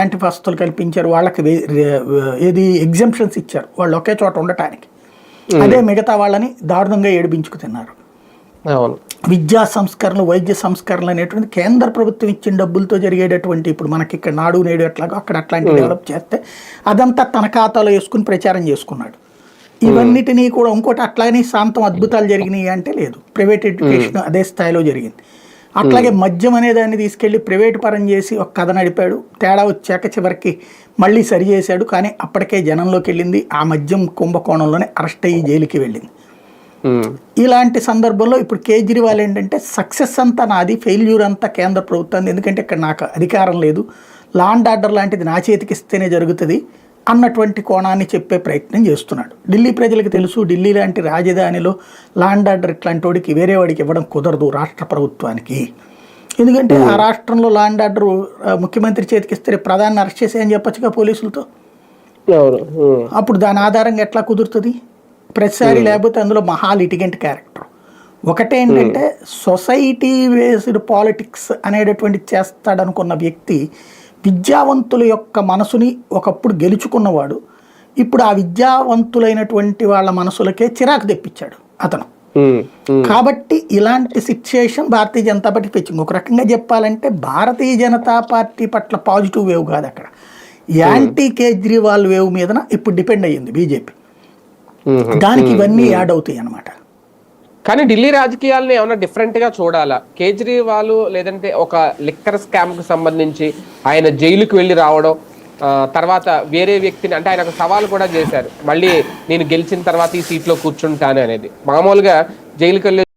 ఎలాంటి వసతులు కల్పించారు? వాళ్ళకి ఏది ఎగ్జంప్షన్స్ ఇచ్చారు? వాళ్ళు ఒకే చోట ఉండటానికి. అదే మిగతా వాళ్ళని దారుణంగా ఏడిపించుకు తిన్నారు. విద్యా సంస్కరణలు వైద్య సంస్కరణలు అనేటువంటి కేంద్ర ప్రభుత్వం ఇచ్చిన డబ్బులతో జరిగేటటువంటి ఇప్పుడు మనకి ఇక్కడ నాడు నేడు ఎట్లాగో అక్కడ అట్లాంటి డెవలప్ చేస్తే అదంతా తన ఖాతాలో వేసుకుని ప్రచారం చేసుకున్నాడు. ఇవన్నిటినీ కూడా ఇంకోటి అట్లానే శాంతం అద్భుతాలు జరిగినాయి అంటే లేదు. ప్రైవేట్ ఎడ్యుకేషన్ అదే స్థాయిలో జరిగింది. అట్లాగే మద్యం అనే దాన్ని తీసుకెళ్ళి ప్రైవేట్ పరం చేసి ఒక కథ నడిపాడు. తేడా వచ్చాక చివరికి మళ్ళీ సరి చేశాడు. కానీ అప్పటికే జనంలోకి వెళ్ళింది. ఆ మద్యం కుంభకోణంలోనే అరెస్ట్ అయ్యి జైలుకి వెళ్ళింది. ఇలాంటి సందర్భంలో ఇప్పుడు కేజ్రీవాల్ ఏంటంటే సక్సెస్ అంతా నాది ఫెయిల్యూర్ అంతా కేంద్ర ప్రభుత్వం ఎందుకంటే ఇక్కడ నాకు అధికారం లేదు. లాండ్ ఆర్డర్ లాంటిది నా చేతికి ఇస్తేనే జరుగుతుంది. అన్నటువంటి కోణాన్ని చెప్పే ప్రయత్నం చేస్తున్నాడు. ఢిల్లీ ప్రజలకు తెలుసు ఢిల్లీ లాంటి రాజధానిలో లాండ్ ఆర్డర్ ఇట్లాంటి వాడికి వేరే వాడికి ఇవ్వడం కుదరదు రాష్ట్ర ప్రభుత్వానికి. ఎందుకంటే ఆ రాష్ట్రంలో లాండ్ ఆర్డర్ ముఖ్యమంత్రి చేతికి ఇస్తే రేపు ప్రధాని అరెస్ట్ చేసేయని చెప్పొచ్చుగా పోలీసులతో? అప్పుడు దాని ఆధారంగా ఎట్లా కుదురుతుంది? ప్రతిసారి లేకపోతే అందులో మహా లిటిగెంట్ క్యారెక్టర్. ఒకటేంటంటే సొసైటీ బేస్డ్ పాలిటిక్స్ అనేటటువంటి చేస్తాడనుకున్న వ్యక్తి విద్యావంతుల యొక్క మనసుని ఒకప్పుడు గెలుచుకున్నవాడు ఇప్పుడు ఆ విద్యావంతులైనటువంటి వాళ్ళ మనసులకే చిరాకు తెప్పించాడు అతను. కాబట్టి ఇలాంటి సిచ్యుయేషన్ భారతీయ జనతా పార్టీ తెచ్చింది. ఒక రకంగా చెప్పాలంటే భారతీయ జనతా పార్టీ పట్ల పాజిటివ్ వేవ్ కాదు అక్కడ. యాంటీ కేజ్రీవాల్ వేవ్ మీదన ఇప్పుడు డిపెండ్ అయ్యింది బీజేపీ. దానికి ఇవన్నీ యాడ్ అవుతాయి అన్నమాట. కానీ ఢిల్లీ రాజకీయాలను ఏమైనా డిఫరెంట్గా చూడాలా? కేజ్రీవాల్ లేదంటే ఒక లిక్కర్ స్కామ్కి సంబంధించి ఆయన జైలుకు వెళ్ళి రావడం తర్వాత వేరే వ్యక్తిని అంటే ఆయన ఒక సవాల్ కూడా చేశారు. మళ్ళీ నేను గెలిచిన తర్వాత ఈ సీట్లో కూర్చుంటాను అనేది. మామూలుగా జైలుకి వెళ్ళి